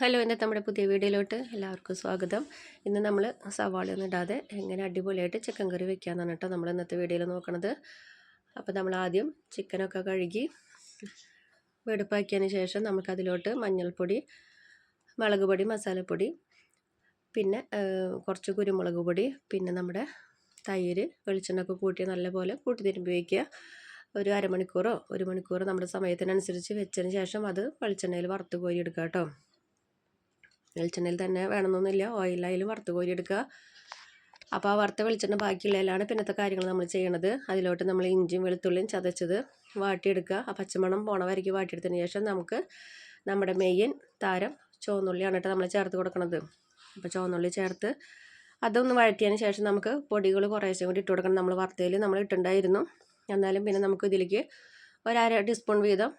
Hello എന്റെ നമ്മുടെ പുതിയ വീഡിയോയിലോട്ട് എല്ലാവർക്കും സ്വാഗതം. ഇന്ന് നമ്മൾ സവാളയൊന്നും ഇടാതെ എങ്ങനെ അടിപൊളിയായിട്ട് ചിക്കൻ കറി വെക്കാമെന്നാണ് കേട്ടോ നമ്മൾ ഇന്നത്തെ വീഡിയോയിൽ നോക്കണത്. അപ്പോൾ നമ്മൾ ആദ്യം ചിക്കനൊക്കെ കഴുകി വെടുപ്പാക്കിയതിന് ശേഷം നമുക്കതിലോട്ട് മഞ്ഞൾപ്പൊടി മുളക് പൊടി മസാലപ്പൊടി പിന്നെ കുറച്ച് കുരുമുളക് പൊടി പിന്നെ നമ്മുടെ തൈര് വെളിച്ചെണ്ണൊക്കെ കൂട്ടി നല്ലപോലെ കൂട്ടി തിരുമ്പി വയ്ക്കുക ഒരു അരമണിക്കൂറോ ഒരു മണിക്കൂറോ നമ്മുടെ സമയത്തിനനുസരിച്ച് വെച്ചതിന് ശേഷം അത് വെളിച്ചെണ്ണയിൽ വറുത്ത് കോരി എടുക്കുക കേട്ടോ. വെളിച്ചെണ്ണയിൽ തന്നെ വേണമെന്നൊന്നുമില്ല. ഓയിലായാലും വറുത്ത് കോരി എടുക്കുക അപ്പോൾ ആ വറുത്ത വെളിച്ചെണ്ണ ബാക്കിയുള്ളതിലാണ് പിന്നത്തെ കാര്യങ്ങൾ നമ്മൾ ചെയ്യണത്. അതിലോട്ട് നമ്മൾ ഇഞ്ചിയും വെളുത്തുള്ളിയും ചതച്ചത് വാട്ടിയെടുക്കുക. ആ പച്ചമണം പോണ വരയ്ക്ക് വാട്ടിയെടുത്തതിന് ശേഷം നമുക്ക് നമ്മുടെ മെയിൻ താരം ചുവന്നുള്ളിയാണ് കേട്ടോ നമ്മൾ ചേർത്ത് കൊടുക്കുന്നത് അപ്പോൾ ചുവന്നുള്ളി ചേർത്ത് അതൊന്ന് വഴറ്റിയതിന് ശേഷം നമുക്ക് പൊടികൾ കുറേശ്ശെ കൂടി ഇട്ട് കൊടുക്കണം. നമ്മൾ വറുത്തതിൽ നമ്മൾ ഇട്ടുണ്ടായിരുന്നു എന്നാലും പിന്നെ നമുക്ക് ഇതിലേക്ക് ഒരര ടീസ്പൂൺ വീതം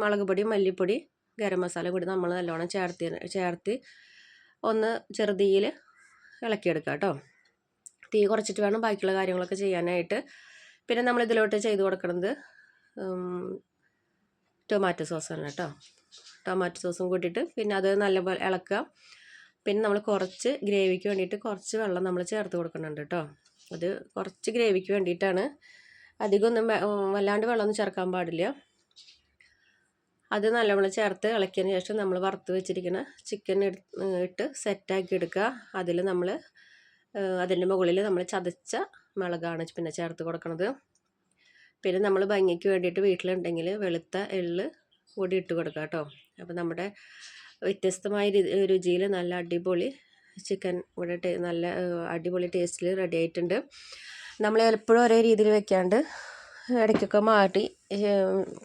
മുളക് പൊടി മല്ലിപ്പൊടി ഗരം മസാല കൂടി നമ്മൾ നല്ലോണം ചേർത്തി ചേർത്ത് ഒന്ന് ചെറുതീയിൽ ഇളക്കിയെടുക്കുക കേട്ടോ. തീ കുറച്ചിട്ട് വേണം ബാക്കിയുള്ള കാര്യങ്ങളൊക്കെ ചെയ്യാനായിട്ട്. പിന്നെ നമ്മൾ ഇതിലോട്ട് ചെയ്ത് കൊടുക്കുന്നത് ടൊമാറ്റോ സോസാണ് കേട്ടോ. ടൊമാറ്റോ സോസും കൂട്ടിയിട്ട് പിന്നെ അത് നല്ലപോലെ ഇളക്കുക. പിന്നെ നമ്മൾ കുറച്ച് ഗ്രേവിക്ക് വേണ്ടിയിട്ട് കുറച്ച് വെള്ളം നമ്മൾ ചേർത്ത് കൊടുക്കുന്നുണ്ട് കേട്ടോ. അത് കുറച്ച് ഗ്രേവിക്ക് വേണ്ടിയിട്ടാണ്. അധികമൊന്നും വല്ലാണ്ട് വെള്ളമൊന്നും ചേർക്കാൻ പാടില്ല. അത് നല്ലവണ്ണം ചേർത്ത് ഇളക്കിയതിന് ശേഷം നമ്മൾ വറുത്ത് വെച്ചിരിക്കുന്ന ചിക്കൻ ഇട്ട് സെറ്റാക്കി എടുക്കുക. അതിൽ നമ്മൾ അതിന്റെ മുകളിൽ നമ്മൾ ചതച്ച മുളകാണ് പിന്നെ ചേർത്ത് കൊടുക്കുന്നത് പിന്നെ നമ്മൾ ഭംഗിക്ക് വേണ്ടിയിട്ട് വീട്ടിലുണ്ടെങ്കിൽ വെളുത്ത എള്ള് കൂടി ഇട്ട് കൊടുക്കുക കേട്ടോ. അപ്പോൾ നമ്മുടെ വ്യത്യസ്തമായ രുചിയിൽ നല്ല അടിപൊളി ചിക്കൻ ഇവിടെ നല്ല അടിപൊളി ടേസ്റ്റിൽ റെഡി ആയിട്ടുണ്ട്. നമ്മൾ എപ്പോഴും ഒരേ രീതിയിൽ വെക്കാണ്ട് ഇടയ്ക്കൊക്കെ മാറ്റി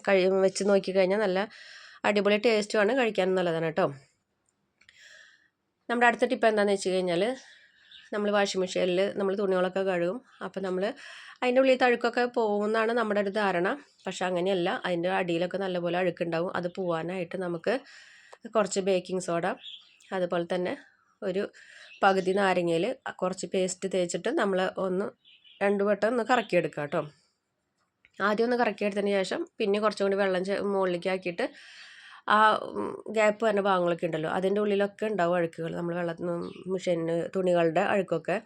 കഴി വെച്ച് നോക്കിക്കഴിഞ്ഞാൽ നല്ല അടിപൊളി ടേസ്റ്റുമാണ് കഴിക്കാൻ നല്ലതാണ് കേട്ടോ. നമ്മുടെ അടുത്ത ടിപ്പ് എന്താണെന്ന് വെച്ച് കഴിഞ്ഞാൽ നമ്മൾ വാഷിംഗ് മെഷീനിൽ നമ്മൾ തുണികളൊക്കെ കഴുകും. അപ്പോൾ നമ്മൾ അതിന്റെ ഉള്ളിൽ തഴുക്കൊക്കെ പോകുമെന്നാണ് നമ്മുടെ ഒരു ധാരണ. പക്ഷെ അങ്ങനെയല്ല അതിന്റെ അടിയിലൊക്കെ നല്ലപോലെ അഴുക്കുണ്ടാവും. അത് പോവാനായിട്ട് നമുക്ക് കുറച്ച് ബേക്കിംഗ് സോഡ അതുപോലെ തന്നെ ഒരു പകുതി നാരങ്ങയിൽ കുറച്ച് പേസ്റ്റ് തേച്ചിട്ട് നമ്മൾ ഒന്ന് രണ്ട് വട്ടം ഒന്ന് കറക്കിയെടുക്കാം കേട്ടോ. ആദ്യം ഒന്ന് കറക്കി എടുത്തതിന് ശേഷം പിന്നെ കുറച്ചും കൂടി വെള്ളം മുകളിലേക്ക് ആക്കിയിട്ട് ആ ഗ്യാപ്പ് വരുന്ന ഭാഗങ്ങളൊക്കെ ഉണ്ടല്ലോ അതിന്റെ ഉള്ളിലൊക്കെ ഉണ്ടാവും അഴുക്കുകൾ. നമ്മൾ വെള്ളത്തിന് മെഷീനിന് തുണികളുടെ അഴുക്കൊക്കെ.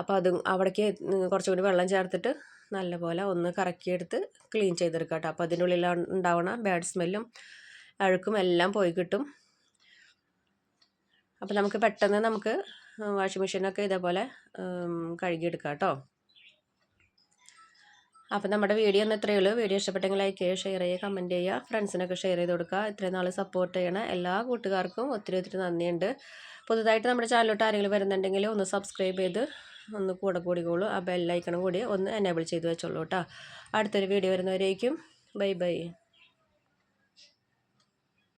അപ്പോൾ അതും അവിടേക്ക് കുറച്ചും കൂടി വെള്ളം ചേർത്തിട്ട് നല്ലപോലെ ഒന്ന് കറക്കിയെടുത്ത് ക്ലീൻ ചെയ്തെടുക്കുക കേട്ടോ. അപ്പോൾ അതിന്റെ ഉള്ളിൽ ഉണ്ടാവണ ബാഡ് സ്മെല്ലും അഴുക്കും എല്ലാം പോയി കിട്ടും. അപ്പോൾ നമുക്ക് പെട്ടെന്ന് നമുക്ക് വാഷിംഗ് മെഷീനൊക്കെ ഇതേപോലെ കഴുകിയെടുക്കാം കേട്ടോ. അപ്പോൾ നമ്മുടെ വീഡിയോ ഒന്ന് ഇത്രയേ ഉള്ളൂ. വീഡിയോ ഇഷ്ടപ്പെട്ടെങ്കിൽ ലൈക്ക് ചെയ്യുക ഷെയർ ചെയ്യുക കമന്റ് ചെയ്യുക ഫ്രണ്ട്സിനൊക്കെ ഷെയർ ചെയ്ത് കൊടുക്കുക. ഇത്രയും നാൾ സപ്പോർട്ട് ചെയ്യണ എല്ലാ കൂട്ടുകാർക്കും ഒത്തിരി ഒത്തിരി നന്ദിയുണ്ട്. പുതുതായിട്ട് നമ്മുടെ ചാനലിലോട്ട് ആരെങ്കിലും വരുന്നുണ്ടെങ്കിൽ ഒന്ന് സബ്സ്ക്രൈബ് ചെയ്ത് ഒന്ന് കൂടെ കൂടിക്കോളൂ. ആ ബെല്ലൈക്കണം കൂടി ഒന്ന് എനേബിൾ ചെയ്ത് വെച്ചോളൂ കേട്ടോ. അടുത്തൊരു വീഡിയോ വരുന്നവരേക്കും. Bye bye